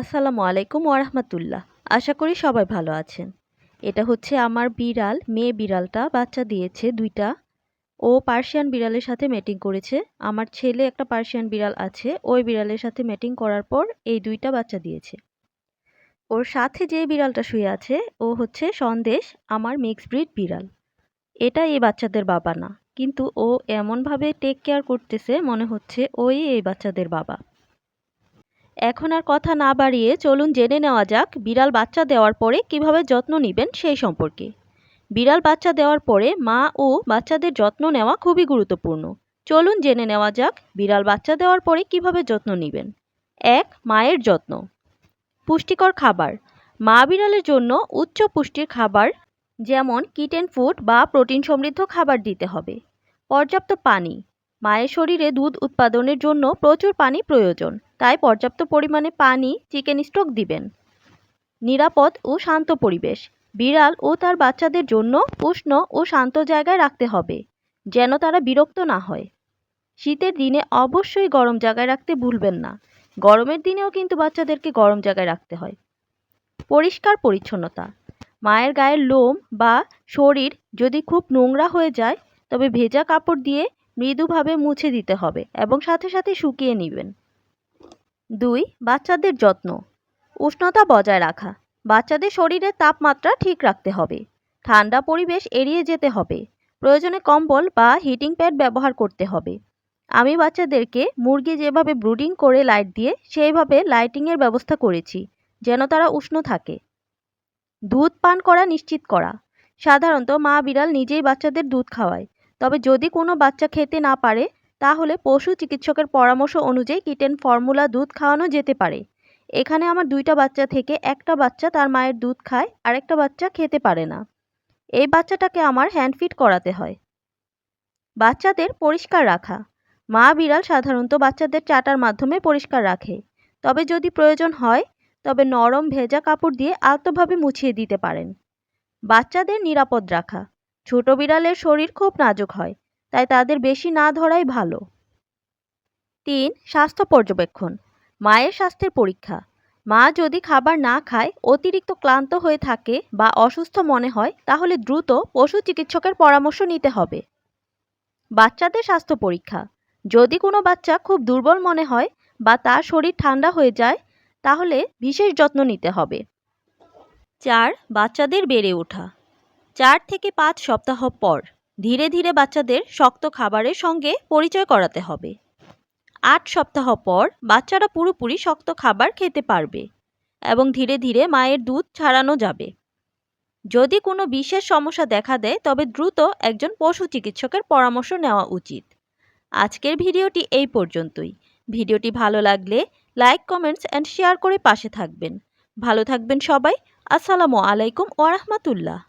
আসসালামু আলাইকুম ওরহমতুল্লাহ আশা করি সবাই ভালো আছেন। এটা হচ্ছে আমার বিড়াল, মেয়ে বিড়ালটা, বাচ্চা দিয়েছে দুইটা। ও পার্সিয়ান বিড়ালের সাথে মেটিং করেছে। আমার ছেলে একটা পার্সিয়ান বিড়াল আছে, ওই বিড়ালের সাথে মেটিং করার পর এই দুইটা বাচ্চা দিয়েছে। ওর সাথে যে বিড়ালটা শুয়ে আছে, ও হচ্ছে সন্দেশ, আমার মিক্স ব্রিড বিড়াল। এটা এই বাচ্চাদের বাবা না, কিন্তু ও এমনভাবে টেক কেয়ার করতেছে, মনে হচ্ছে ওই এই বাচ্চাদের বাবা। এখন আর কথা না বাড়িয়ে চলুন জেনে নেওয়া যাক বিড়াল বাচ্চা দেওয়ার পরে কীভাবে যত্ন নেবেন সেই সম্পর্কে। বিড়াল বাচ্চা দেওয়ার পরে মা ও বাচ্চাদের যত্ন নেওয়া খুবই গুরুত্বপূর্ণ। চলুন জেনে নেওয়া যাক বিড়াল বাচ্চা দেওয়ার পরে কীভাবে যত্ন নেবেন। এক, মায়ের যত্ন। পুষ্টিকর খাবার। মা বিড়ালের জন্য উচ্চ পুষ্টির খাবার যেমন কিটেন ফুড বা প্রোটিন সমৃদ্ধ খাবার দিতে হবে। পর্যাপ্ত পানি। মায়ের শরীরে দুধ উৎপাদনের জন্য প্রচুর পানি প্রয়োজন, তাই পর্যাপ্ত পরিমাণে পানি চিকেন স্টক দিবেন। নিরাপদ ও শান্ত পরিবেশ, বিড়াল ও তার বাচ্চাদের জন্য উষ্ণ ও শান্ত জায়গায় রাখতে হবে, যেন তারা বিরক্ত না হয়। শীতের দিনে অবশ্যই গরম জায়গায় রাখতে ভুলবেন না, গরমের দিনেও কিন্তু বাচ্চাদেরকে গরম জায়গায় রাখতে হয়। পরিষ্কার পরিচ্ছন্নতা, মায়ের গায়ের লোম বা শরীর যদি খুব নোংরা হয়ে যায়, তবে ভেজা কাপড় দিয়ে মৃদুভাবে মুছে দিতে হবে এবং সাথে সাথে শুকিয়ে নেবেন। দুই, বাচ্চাদের যত্ন। উষ্ণতা বজায় রাখা। বাচ্চাদের শরীরের তাপমাত্রা ঠিক রাখতে হবে। ঠান্ডা পরিবেশ এড়িয়ে যেতে হবে। প্রয়োজনে কম্বল বা হিটিং প্যাড ব্যবহার করতে হবে। আমি বাচ্চাদেরকে মুরগি যেভাবে ব্রুডিং করে লাইট দিয়ে, সেইভাবে লাইটিংয়ের ব্যবস্থা করেছি, যেন তারা উষ্ণ থাকে। দুধ পান করা নিশ্চিত করা। সাধারণত মা বিড়াল নিজেই বাচ্চাদের দুধ খাওয়ায়। তবে যদি কোনো বাচ্চা খেতে না পারে, তাহলে পশু চিকিৎসকের পরামর্শ অনুযায়ী কিটেন ফর্মুলা দুধ খাওয়ানো যেতে পারে। এখানে আমার দুইটা বাচ্চা থেকে একটা বাচ্চা তার মায়ের দুধ খায়, আরেকটা বাচ্চা খেতে পারে না। এই বাচ্চাটাকে আমার হ্যান্ড ফিট করাতে হয়। বাচ্চাদের পরিষ্কার রাখা। মা বিড়াল সাধারণত বাচ্চাদের চাটার মাধ্যমে পরিষ্কার রাখে। তবে যদি প্রয়োজন হয়, তবে নরম ভেজা কাপড় দিয়ে আলতোভাবে মুছিয়ে দিতে পারেন। বাচ্চাদের নিরাপদ রাখা। ছোট বিড়ালের শরীর খুব নাজুক হয়, তাই তাদের বেশি না ধরাই ভালো। তিন, স্বাস্থ্য পর্যবেক্ষণ, মায়ের স্বাস্থ্যের পরীক্ষা। মা যদি খাবার না খায়, অতিরিক্ত ক্লান্ত হয়ে থাকে বা অসুস্থ মনে হয়, তাহলে দ্রুত পশু চিকিৎসকের পরামর্শ নিতে হবে। বাচ্চাদের স্বাস্থ্য পরীক্ষা, যদি কোনো বাচ্চা খুব দুর্বল মনে হয় বা তার শরীর ঠান্ডা হয়ে যায়, তাহলে বিশেষ যত্ন নিতে হবে। চার, বাচ্চাদের বেড়ে ওঠা। চার থেকে পাঁচ সপ্তাহ পর ধীরে ধীরে বাচ্চাদের শক্ত খাবারের সঙ্গে পরিচয় করাতে হবে। আট সপ্তাহ পর বাচ্চারা পুরোপুরি শক্ত খাবার খেতে পারবে এবং ধীরে ধীরে মায়ের দুধ ছাড়ানো যাবে। যদি কোনো বিশেষ সমস্যা দেখা দেয়, তবে দ্রুত একজন পশু চিকিৎসকের পরামর্শ নেওয়া উচিত। আজকের ভিডিওটি এই পর্যন্তই। ভিডিওটি ভালো লাগলে লাইক, কমেন্টস অ্যান্ড শেয়ার করে পাশে থাকবেন। ভালো থাকবেন সবাই। আসসালামু আলাইকুম ওরহমতুল্লাহ